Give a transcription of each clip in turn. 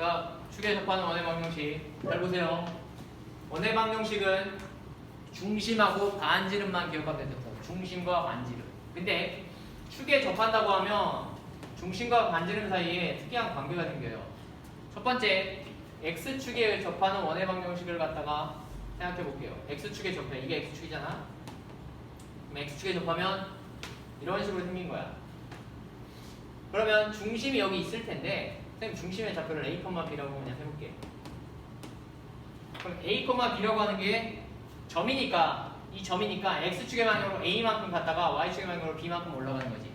자, 축에 접하는 원의 방정식. 잘 보세요. 원의 방정식은 중심하고 반지름만 기억하면 된다. 중심과 반지름. 근데 축에 접한다고 하면 중심과 반지름 사이에 특이한 관계가 생겨요. 첫 번째, x축에 접하는 원의 방정식을 갖다가 생각해 볼게요. x축에 접해. 이게 x축이잖아. 그럼 x축에 접하면 이런 식으로 생긴 거야. 그러면 중심이 여기 있을 텐데 선생님 중심의 좌표를 a, b라고 그냥 해볼게. 그럼 a, b라고 하는 게 점이니까 이 점이니까 x축의 방향으로 a만큼 갔다가 y축의 방향으로 b만큼 올라가는 거지.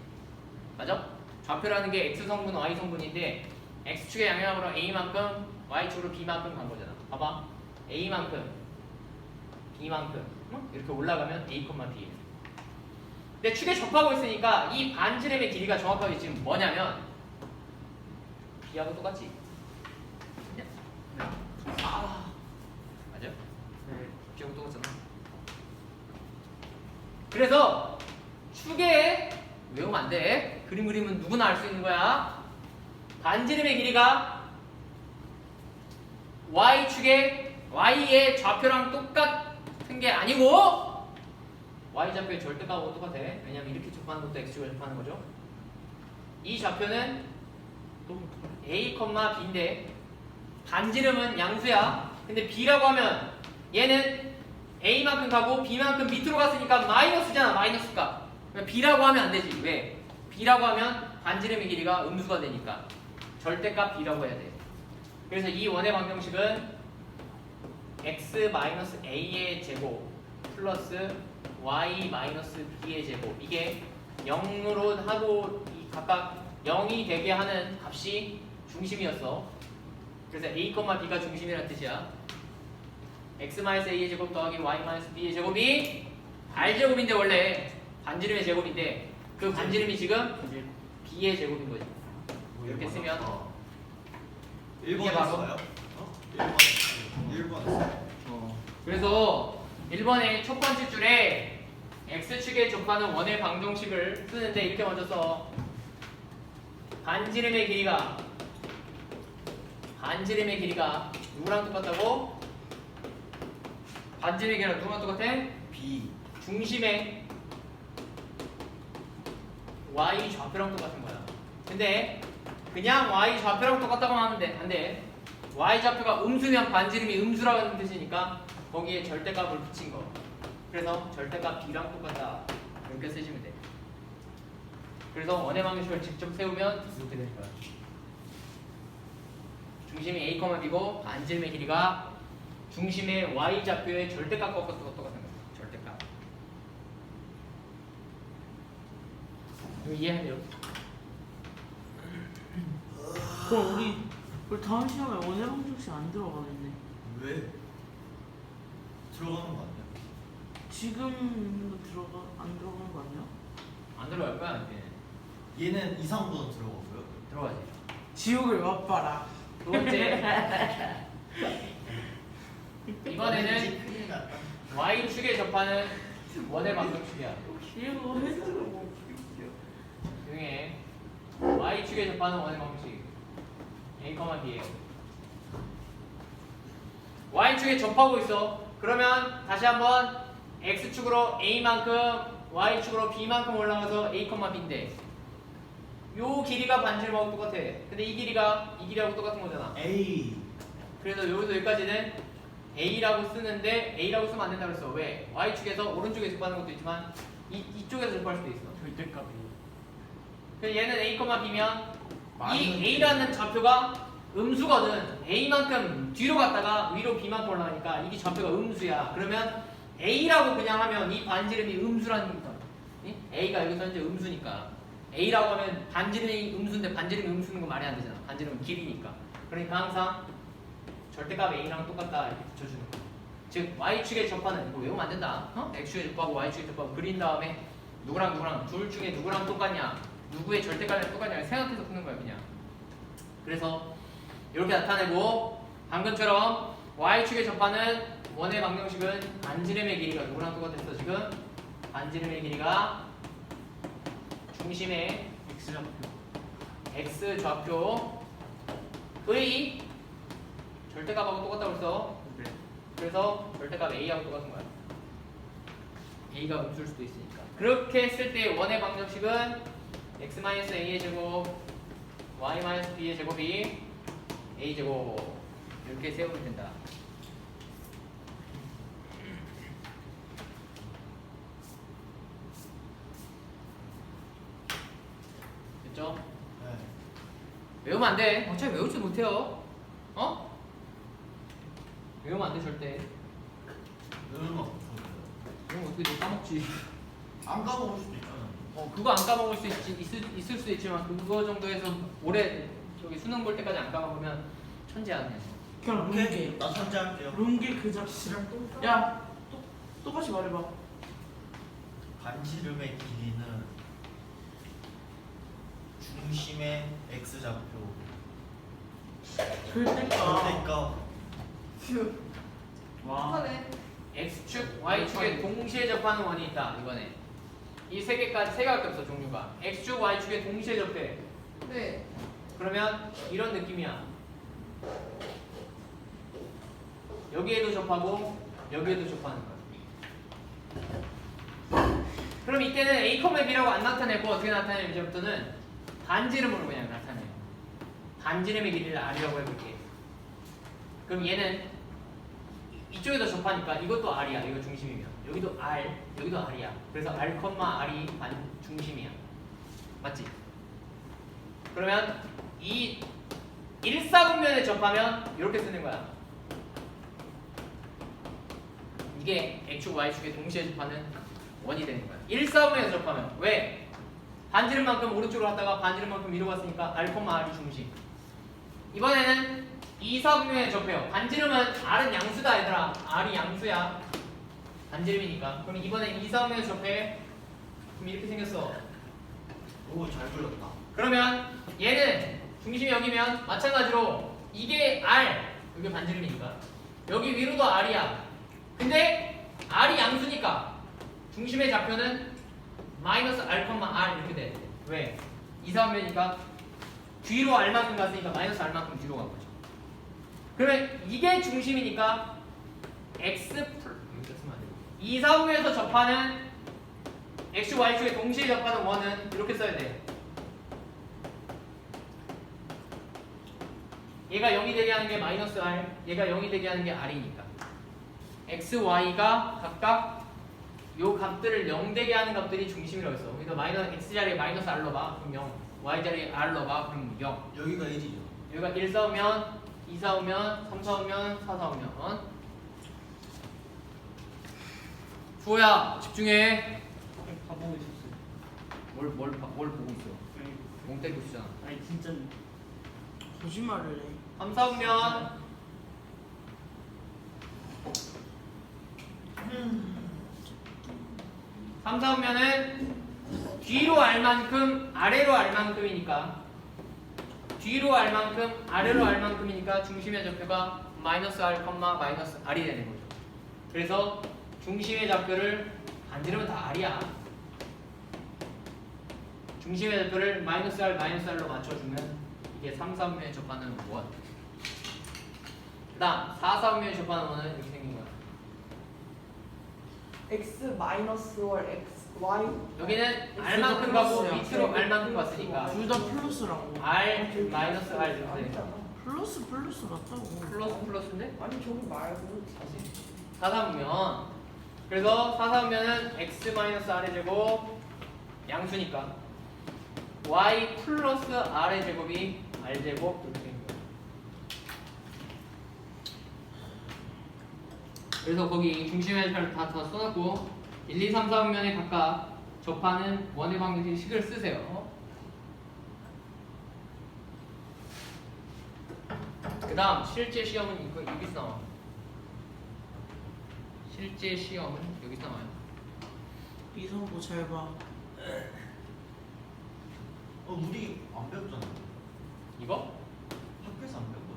맞아? 좌표라는 게 x 성분, y 성분인데 x축의 방향으로 a만큼 y축으로 b만큼 간 거잖아. 봐봐. a만큼 b만큼 응? 이렇게 올라가면 a, b. 근데 축에 접하고 있으니까 이 반지름의 길이가 정확하게 지금 뭐냐면 b하고 똑같지? 아 맞아? 네. b하고 똑같잖아. 그래서 축에 외우면 안 돼. 그림 그리면 누구나 알 수 있는 거야. 반지름의 길이가 y축의 y의 좌표랑 똑같은 게 아니고 y 좌표의 절대값하고 똑같아. 왜냐면 이렇게 접하는 것도 x축을 접하는 거죠. 이 좌표는 a, b인데 반지름은 양수야. 근데 b라고 하면 얘는 a만큼 가고 b만큼 밑으로 갔으니까 마이너스잖아. 마이너스가. b라고 하면 안 되지. 왜? b라고 하면 반지름의 길이가 음수가 되니까 절대값 b라고 해야 돼. 그래서 이 원의 방정식은 x-a의 제곱 플러스 y b의 제곱 이게 0으로 하고 이 각각 0이 되게 하는 값이 중심이었어. 그래서 a, b가 중심이라는 뜻이야. x-a의 제곱 더하기 y-b의 제곱이 r제곱인데 원래 반지름의 제곱인데 그 반지름이 지금 b의 제곱인 거지. 이렇게 쓰면 어. 이게 1번 바로- 했어요? 어? 1번 1번 했어요 그래서 1번의 첫 번째 줄에 x축에 접하는 원의 방정식을 쓰는데 이렇게 먼저 써. 반지름의 길이가 반지름의 길이가 누구랑 똑같다고? 반지름의 길이가 누구랑 똑같아? B 중심의 y 좌표랑 똑같은 거야. 근데 그냥 y 좌표랑 똑같다고 돼. 안 돼. y 좌표가 음수면 반지름이 음수라는 뜻이니까 거기에 절대값을 붙인 거. 그래서 절대값 b랑 똑같다. 이렇게 쓰시면 돼. 그래서 원의 방정식을 직접 세우면 이렇게 될 거야. 중심이 a, b고 반지름의 길이가 중심의 y 좌표의 절대값과 똑같은 거야. 절대값. 이거 이해해요? 그럼 우리 우리 다음 시험에 원의 방정식 안 들어가겠네. 왜? 들어가는 거 아니야? 지금 들어가 안 들어가는 거 아니야? 안 들어갈 거야 이제 얘는 이상보다 들어가고요 들어가지. 지옥을 맛봐라. 두 번째 이번에는 큰일 났다 y 축에 접하는 원의 방정식이야. 이거 해주고 조용해. y 축에 접하는 원의 방정식 a, b예요. y 축에 접하고 있어. 그러면 다시 한번 x 축으로 a만큼 y 축으로 b만큼 올라가서 a, b인데 요 길이가 반지름하고 똑같아. 근데 이 길이가 이 길이하고 똑같은 거잖아. A 그래서 여기서 여기까지는 A라고 쓰는데 A라고 쓰면 안 된다고 했어. 왜? Y축에서 오른쪽에 접하는 것도 있지만 이, 이쪽에서 접할 수도 있어. 절대값이. 그래서 얘는 A, B면 이 A라는 좌표가 음수거든. A만큼 뒤로 갔다가 위로 B만큼 올라가니까 이게 좌표가 음수야. 그러면 A라고 그냥 하면 이 반지름이 음수라는. 이? A가 여기서 현재 음수니까. A라고 하면 반지름이 음수인데 반지름이 음수는 건 말이 안 되잖아. 반지름은 길이니까. 그러니까 항상 절대값 A랑 똑같다 이렇게 붙여주는 거야. 즉 Y축에 접하는 이거 외우면 안 된다. 어? X축에 접하고 Y축에 접하고 그린 다음에 누구랑 누구랑 둘 중에 누구랑 똑같냐 누구의 절대값이랑 똑같냐 생각해서 푸는 거야 그냥. 그래서 이렇게 나타내고 방금처럼 Y축에 접하는 원의 방정식은 반지름의 길이가 누구랑 똑같았어 지금? 반지름의 길이가 중심의 X 좌표. x 좌표의 절대값하고 똑같다고 했어. 네. 그래서 절대값 A하고 똑같은 거야. A가 음수일 수도 있으니까. 그렇게 했을 때 원의 방정식은 x-a의 제곱, y-b의 제곱이 a 제곱 이렇게 세우면 된다. 됐죠? 네. 외우면 안 돼. 어차피 외우지 못해요. 어? 외우면 안 돼 절대. 없어요. 이거 어떻게 너 까먹지? 안 까먹을 수도 있잖아요. 어 그거 안 까먹을 수 있지 있을, 있을 수도 있지만 그거 정도에서 올해 저기 수능 볼 때까지 안 까먹으면 천재 아니야. 그냥 오케이. 룬게 나 선제할게요. 룬게 그 자체랑 야 또, 똑같이 말해봐 반지름의 길이는 중심의 x 좌표. 절대값 그러니까 와 x축, y축에 동시에 접하는 원이 있다 이번에. 이 세 개까지 세 개밖에 없어 종류가. x축, y축에 동시에 접해. 네. 그러면 이런 느낌이야. 여기에도 접하고 여기에도 접하는 거야. 그럼 이때는 a, b라고 안 나타내고 어떻게 나타내냐면 이제부터는 반지름으로 그냥 나타내요. 반지름의 길이를 r이라고 해볼게. 그럼 얘는 이- 이쪽에도 접하니까 이것도 r이야. 이거 중심이면 여기도 r, 여기도 r이야. 그래서 r, r이 반 중심이야. 맞지? 그러면 이 1사분면에 접하면 이렇게 쓰는 거야. 이게 x축, y축에 동시에 접하는 원이 되는 거야. 1사분면에 접하면 왜? 반지름만큼 오른쪽으로 갔다가 반지름만큼 위로 갔으니까 r, r이 중심. 이번에는 2사분면에 접해요. 반지름은 r은 양수다 얘들아. r이 양수야. 반지름이니까. 그럼 이번에 2사분면에 접해. 그럼 이렇게 생겼어. 오잘 그렸다. 그러면 얘는 중심이 여기면 마찬가지로 이게 R 여기 반지름이니까 여기 위로도 R이야 근데 R이 양수니까 중심의 좌표는 마이너스 R, R 이렇게 돼 왜? 이사분면이니까 뒤로 R만큼 갔으니까 마이너스 R만큼 뒤로 간 거죠. 그러면 이게 중심이니까 X 플 여기다 쓰면 안 되고. 이사분면에서 접하는 X, Y축에 동시에 접하는 원은 이렇게 써야 돼 얘가 0이 되게 하는 게 마이너스 R, 얘가 0이 되게 하는 게 R이니까. X, Y가 각각 요 값들을 0 되게 하는 값들이 중심이라고 했어. 여기서 마이너스 X 자리에 마이너스 R 넣어봐. 그럼 0 Y 자리에 R 넣어봐 그럼 0 여기가 1이죠. 여기가 1 사오면 2 사오면 3 사오면 4 사오면. 주호야 집중해. 다 보고 있었어요. 뭘, 뭘, 봐- 뭘 보고 있어? 멍 때리고 있잖아 아니 진짜. 거짓말을 해. 3 사오면. 삼사오면은 뒤로 알 만큼 아래로 알 만큼이니까 뒤로 알 만큼 아래로 알 만큼이니까 중심의 좌표가 마이너스 r, 마이너스 r이 되는 거죠. 그래서 중심의 좌표를 반지르면 다 r이야. 중심의 좌표를 마이너스 r, 마이너스 r로 맞춰주면 이게 3, 3면에 접하는 원. 그 다음 4, 3면에 접하는 원은 이렇게 생긴 거야. X 마이너스 월 x y 여기는 둘 r만큼 다 가고 플러스야. 밑으로 r만큼 갔으니까 둘 다 플러스라고 r 마이너스 r 이렇게. 아니잖아. 플러스 플러스 같다고 플러스 플러스인데? 아니 저기 말고 다시 사사분면 그래서 사사분면은 x 마이너스 r의 제곱 양수니까 y 플러스 r의 제곱이 r 제곱 이렇게 되는 거야. 그래서 거기 중심의 좌표를 다, 다 써놨고 1, 2, 3, 4분면에 각각 접하는 원의 방정식 식을 쓰세요. 그 다음 실제 시험은 이거 여기서 나와. 실제 시험은 여기서 나와요. 이성보 잘 봐 어 우리 안 배웠잖아. 이거? 학교에서 안 배웠어.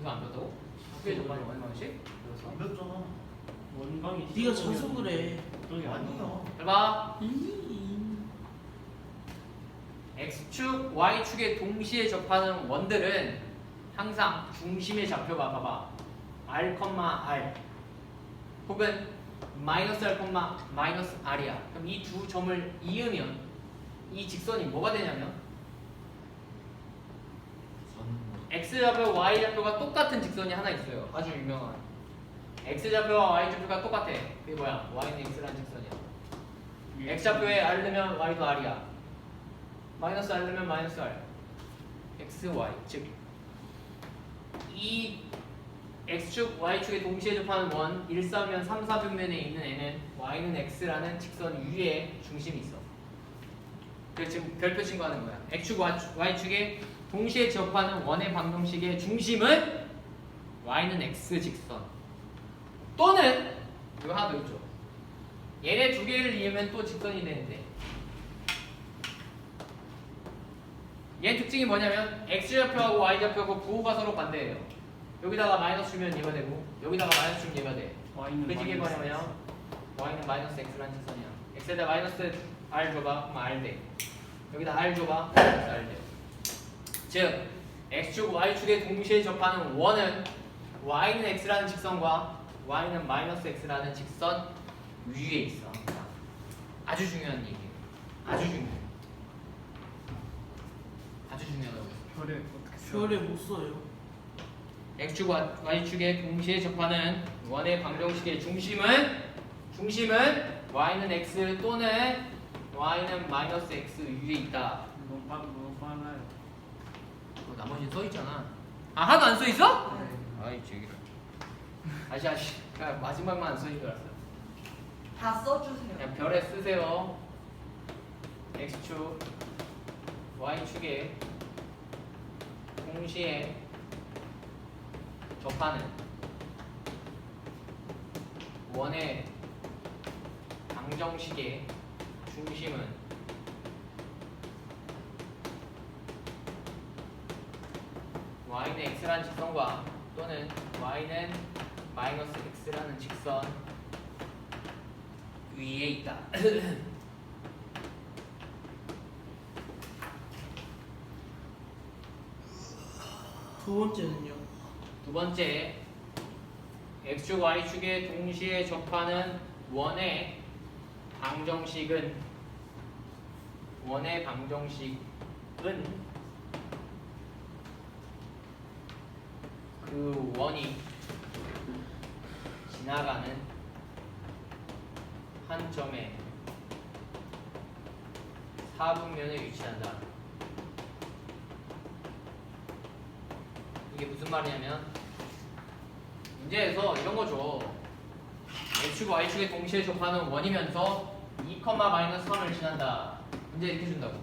이거 안 배웠다고? 학교에 접하는 원의 방정식? 안 배웠잖아. 원방이 네가 져서 그래 아니야. 잘 봐. 음. x축, y축에 동시에 접하는 원들은 항상 중심의 좌표가 봐봐 r, r 혹은 마이너스 r, 마이너스 r이야. 그럼 이 두 점을 이으면 이 직선이 뭐가 되냐면 x 좌표, y 좌표가 똑같은 직선이 하나 있어요. 아주 유명한. X 좌표와 y 좌표가 똑같아. 그게 뭐야? y는 x라는 직선이야. x 좌표에 r 넣으면 y도 r이야. 마이너스 r 넣으면 마이너스 r. x, y 즉 이 x축, y축에 동시에 접하는 원 1, 4면 3, 4벽면에 있는 애는 y는 x라는 직선 위에 중심이 있어. 그래서 지금 별표 친구하는 거야. x축, y축, y축에 동시에 접하는 원의 방정식의 중심은 y는 x 직선 또는 이거 하나 더 있죠. 얘네 두 개를 이으면 또 직선이 되는데 얘 특징이 뭐냐면 x 좌표하고 y 좌표하고 부호가 서로 반대예요. 여기다가 마이너스 주면 얘가 되고 여기다가 마이너스 주면 얘가 돼. Y는 그 이게 뭐냐면 y는 마이너스 x라는 직선이야. x에다 마이너스 r 줘봐 그럼 r 돼. 여기다 r 줘봐 마이너스 r 돼. 즉 x축 y축에 동시에 접하는 원은 y는 x라는 직선과 y는 마이너스 x라는 직선 위에 있어. 아주 중요한 얘기예요. 아주 중요해. 아주 중요하다고. 별에 어떻게 별에 못 써요. x축 y축에 동시에 접하는 원의 방정식의 중심은 중심은 y는 x 또는 y는 마이너스 x 위에 있다. 너무 빨 너무 빨라요. 어, 나머지는 써 있잖아. 아 하나도 안 써 있어? 네. 아이 제기라. 아시 아시. 그냥 마지막만 안 써인 줄 알았어. 다 써주세요. 그냥 별에 쓰세요. x축 y축에 동시에 접하는 원의 방정식의 중심은 y는 x라는 직선과 또는 y는 마이너스 x라는 직선 위에 있다. 두 번째는요. 두 번째, x축, y축에 동시에 접하는 원의 방정식은 원의 방정식은 그 원이 지나가는 한 점에 사분면에 위치한다. 이게 무슨 말이냐면 문제에서 이런 거죠. x축, y축에 동시에 접하는 원이면서 2, 마이너스 3을 지난다. 문제 이렇게 준다고.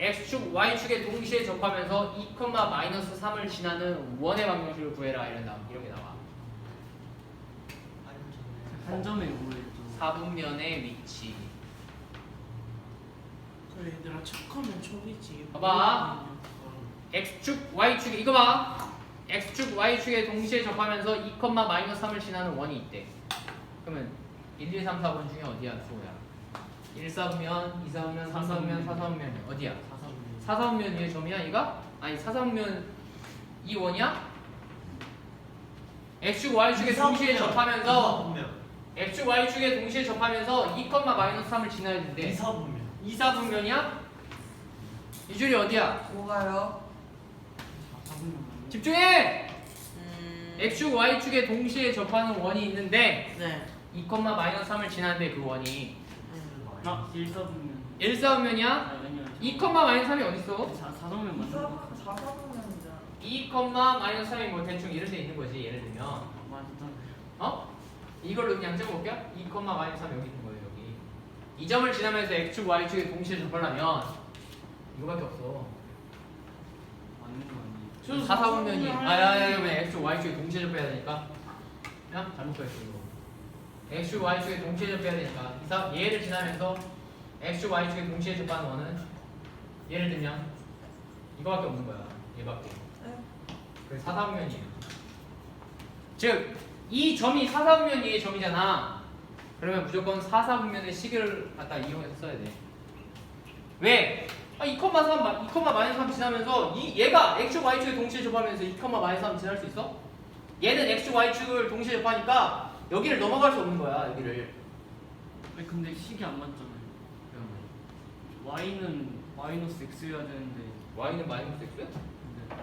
x축, y축에 동시에 접하면서 2, 마이너스 3을 지나는 원의 방정식을 구해라 이런다. 이렇게 나와. 한 점에 뭐였죠? 사분면의 위치. 그래 얘들아 척하면 척이지. 봐봐. x축, y축 이거 봐. x축, y축에 동시에 접하면서 2, 마이너스 3을 지나는 원이 있대. 그러면 1, 2, 3, 4번 중에 어디야, 수호야? 1, 4분면, 2, 4분면, 3, 4분면, 4, 4분면 어디야? 사사분. 4, 4분면 위에 점이야, 얘가? 아니, 4, 4분면 이 원이야? x축, y축에 동시에 접하면서 x축, y축에 동시에 접하면서 2, 마이너스 3을 지나야 되는데 이사분면 2, 4분면이야? 이 줄이 어디야? 뭐가요? 집중해! 음. x축, y축에 동시에 접하는 원이 있는데 네. 2, 마이너스 3을 지나는데 그 원이 음. 아 일사분면. 1, 4분면이야? 아니 아니요. 2, 마이너스 3이 어딨어? 사 사사분면 맞는 것 같아. 이사 사사분면이잖아. 2, 마이너스 3이 뭐 대충 이런 데 있는 거지 예를 들면 맞다. 어? 이걸로 그냥 적어볼게요. 2, 마이너스 3 여기 있는 거예요 여기. 이 점을 지나면서 x축, y축에 동시에 접하려면 이거밖에 없어. 아니에요? 저도 4, 4 분면이 사사분면 아야야야 x축, y축에 동시에 접해야 되니까. 그냥 잘못 써있어 이거. x축, y축에 동시에 접해야 되니까. 이사, 얘를 지나면서 x축, y축에 동시에 접하는 원은 예를 들면 이거밖에 없는 거야 얘밖에. 네. 그래서 사사분면이에요. 즉 이 점이 사사분면 위의 점이잖아 그러면 무조건 사사분면의 식을 갖다 이용해서 써야 돼 왜? 아, 2, 3, 2, 마이너스 3 지나면서 이 얘가 x축 y축을 동시에 접하면서 2, 마이너스 3 지날 수 있어? 얘는 x축 y축을 동시에 접하니까 여기를 넘어갈 수 없는 거야 여기를 아니 근데 식이 안 맞잖아요. y는 마이너스 x여야 되는데 y는 마이너스 x야? 근데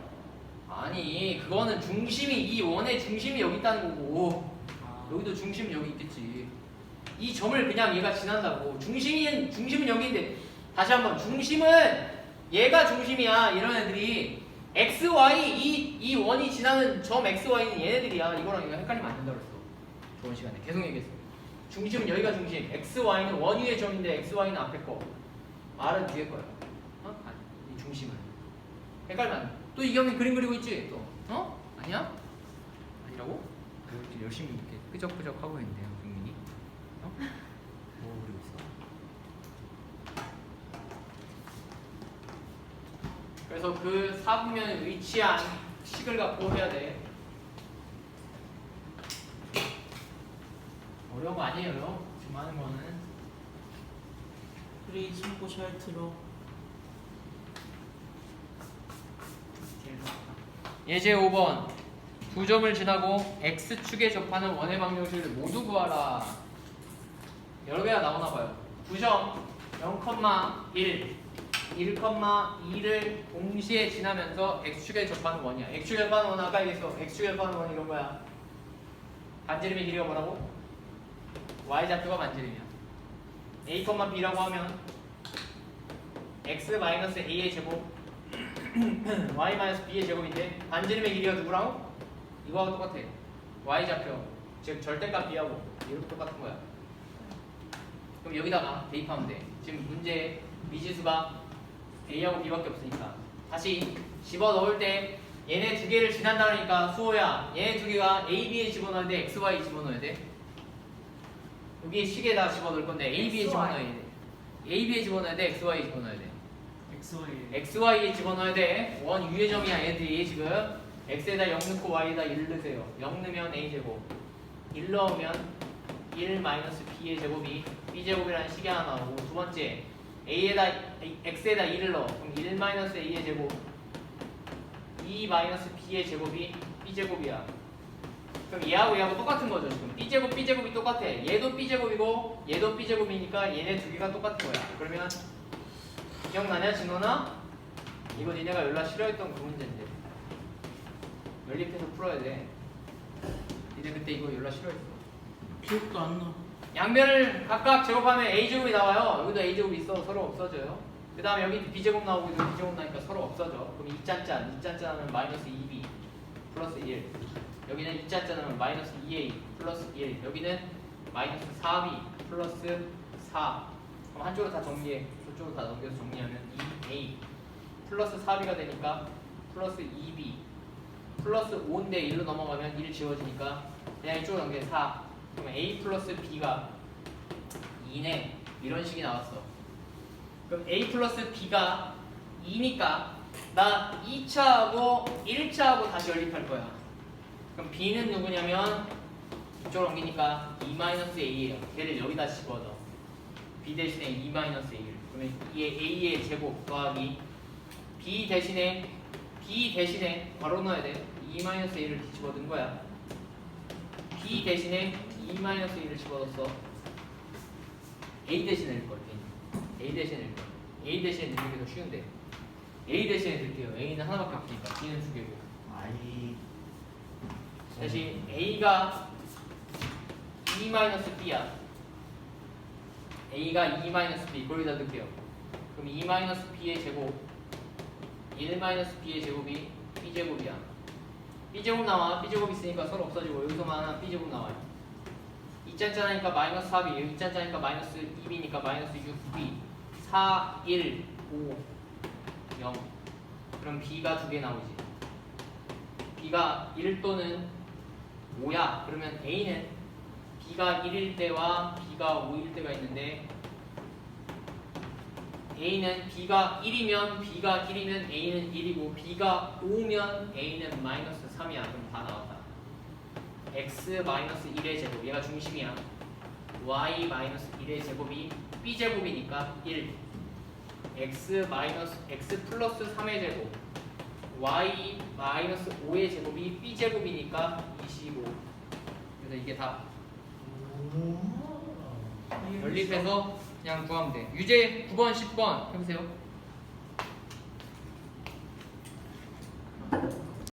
아니 그거는 중심이 이 원의 중심이 여기 있다는 거고. 아, 여기도 중심 여기 있겠지. 이 점을 그냥 얘가 지난다고. 중심은 중심은 여기인데 다시 한번 중심은 얘가 중심이야 이런 애들이. X, y 이, 이 원이 지나는 점 x, y는 얘네들이야. 이거랑 이거 헷갈리면 안 된다 그랬어. 저번 시간에. 계속 얘기했어. 중심은 여기가 중심. X, y는 원 위의 점인데 x, y는 앞에 거. R은 뒤에 거야. 어? 아니 이 중심은. 헷갈리면 안 돼. 또 이경이 그림 그리고 있지 또 어? 아니야? 아니라고? 이렇게 열심히 이렇게 끄적끄적 하고 있는데요, 국민이. 어? 뭐 그리고 있어? 그래서 그 사분면에 위치한 식을 갖고 해야 돼. 어려운 거 아니에요. 지금 하는 거는. 이 친구 잘 들어. 예제 5번. 두 점을 지나고 x축에 접하는 원의 방정식을 모두 구하라. 여러 개가 나오나 봐요. 9점 0,1 1,2를 동시에 지나면서 x축에 접하는 원이야. x축에 접하는 원은 아까 얘기했어. x축에 접하는 원 이런 거야. 반지름의 길이가 뭐라고? y좌표가 반지름이야. a, b라고 하면 x-a의 제곱 y-b의 제곱인데 반지름의 길이가 누구랑? 이거하고 똑같아. y좌표 즉 절대값 b하고 이렇게 똑같은 거야. 그럼 여기다가 대입하면 돼. 지금 문제 미지수가 a하고 b밖에 없으니까 다시 집어 넣을 때 얘네 두 개를 지난다 그러니까 수호야. 얘네 두 개가 a, b에 집어넣어야 돼, x, y 집어넣어야 돼. 여기 식에다 집어넣을 건데 a, b에. 집어넣어야 돼. a, b에 집어넣어야 돼, x, y 집어넣어야 돼. X, y x, y에 집어넣어야 돼. 원 위의 점이야 얘들이 지금. x에다 0 넣고 y에다 1 넣으세요. 0 넣으면 a제곱. 1 넣으면 1 마이너스 b의 제곱이 b제곱이라는 식이 하나 나오고 두 번째 a에다 x에다 1을 넣어. 그럼 1 마이너스 a의 제곱 2 마이너스 b의 제곱이 b제곱이야. 그럼 얘하고 얘하고 똑같은 거죠 지금 b제곱 b제곱이 똑같아. 얘도 b제곱이고 얘도 b제곱이니까 얘네 두 개가 똑같은 거야. 그러면 기억나냐 진호나? 이거 니네가 연락 싫어했던 그 문제인데. 연립해서 풀어야 돼. 니네 그때 이거 연락 싫어했어. 기억도 안 나. 양변을 각각 제곱하면 a제곱이 나와요. 여기도 a제곱이 있어 서로 없어져요. 그 다음에 여기 b제곱 나오고 여기 b제곱 나니까 서로 없어져. 그럼 2짠짠 2짠짠 하면 마이너스 2b 플러스 1 여기는 2짠짠 하면 마이너스 2a 플러스 1 여기는 마이너스 4b 플러스 4 그럼 한쪽으로 다 정리해. 저쪽으로 다 넘겨서 정리하면 2a 플러스 4b가 되니까 플러스 2b 플러스 5인데 1로 넘어가면 1 지워지니까 그냥 이쪽으로 넘겨 4 그러면 a 플러스 b가 2네. 이런 식이 나왔어. 그럼 a 플러스 b가 2니까 나 2차하고 1차하고 다시 연립할 거야. 그럼 b는 누구냐면 이쪽으로 옮기니까 2-a예요. 걔를 여기다 집어넣어 b 대신에 2-a를. 그러면 이게 a의 제곱 더하기 b 대신에 b 대신에 바로 넣어야 돼. 2-a를 집어넣은 거야. B 대신에 2-1을 집어넣었어. A 대신에 넣을 걸 a 대신에 넣을 걸 a 대신에 넣는 게 더 쉬운데. A 대신에 넣을게요. A는 하나밖에 없으니까. B는 두 개고 아이. 대신 a가 2-b야 a가 2-b 거기다 넣을게요. 그럼 2-b의 제곱 1-b의 제곱이 b제곱이야. b제곱 나와. b제곱 있으니까 서로 없어지고 여기서만 b제곱 나와요. 2짠짠하니까 마이너스 4b 여기 2짠짠하니까 마이너스 2b니까 마이너스 6b 4, 1, 5, 0 그럼 b가 두 개 나오지. b가 1 또는 5야. 그러면 a는 b가 1일 때와 b가 5일 때가 있는데 a는 b가 1이면 b가 1이면 a는 1이고 b가 5면 a는 마이너스 3이야. 그럼 다 나왔다. X 마이너스 1의 제곱. 얘가 중심이야. Y 마이너스 1의 제곱이 b 제곱이니까 1 x 마이너스 x 플러스 3의 제곱. Y 마이너스 5의 제곱이 b 제곱이니까 25 그래서 이게 다 연립해서 그냥 구하면 돼. 유제 9번 10번 해보세요